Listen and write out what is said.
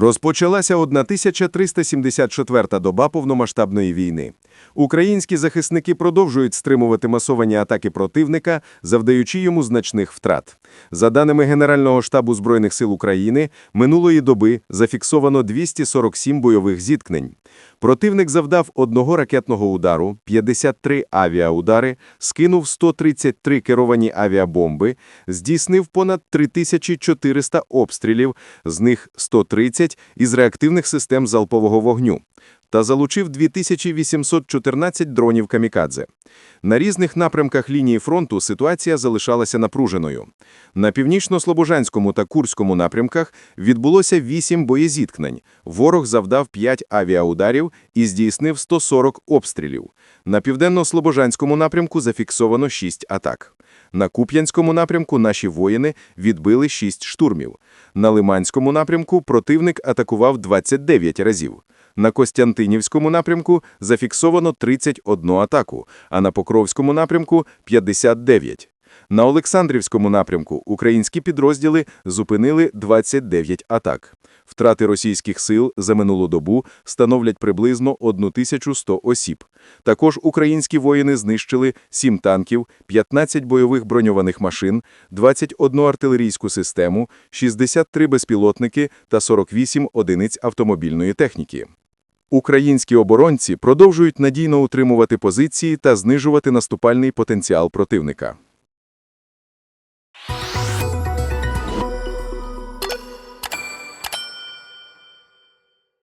Розпочалася 1374-та доба повномасштабної війни. Українські захисники продовжують стримувати масовані атаки противника, завдаючи йому значних втрат. За даними Генерального штабу Збройних сил України, минулої доби зафіксовано 247 бойових зіткнень. Противник завдав одного ракетного удару, 53 авіаудари, скинув 133 керовані авіабомби, здійснив понад 3400 обстрілів, з них 130 із реактивних систем залпового вогню та залучив 2814 дронів «Камікадзе». На різних напрямках лінії фронту ситуація залишалася напруженою. На північно-слобожанському та Курському напрямках відбулося 8 боєзіткнень. Ворог завдав 5 авіаударів і здійснив 140 обстрілів. На південно-слобожанському напрямку зафіксовано 6 атак. На Куп'янському напрямку наші воїни відбили 6 штурмів. На Лиманському напрямку противник атакував 29 разів. На Костянтинівському напрямку зафіксовано 31 атаку, а на Покровському напрямку – 59. На Олександрівському напрямку українські підрозділи зупинили 29 атак. Втрати російських сил за минулу добу становлять приблизно 1100 осіб. Також українські воїни знищили 7 танків, 15 бойових броньованих машин, 21 артилерійську систему, 63 безпілотники та 48 одиниць автомобільної техніки. Українські оборонці продовжують надійно утримувати позиції та знижувати наступальний потенціал противника.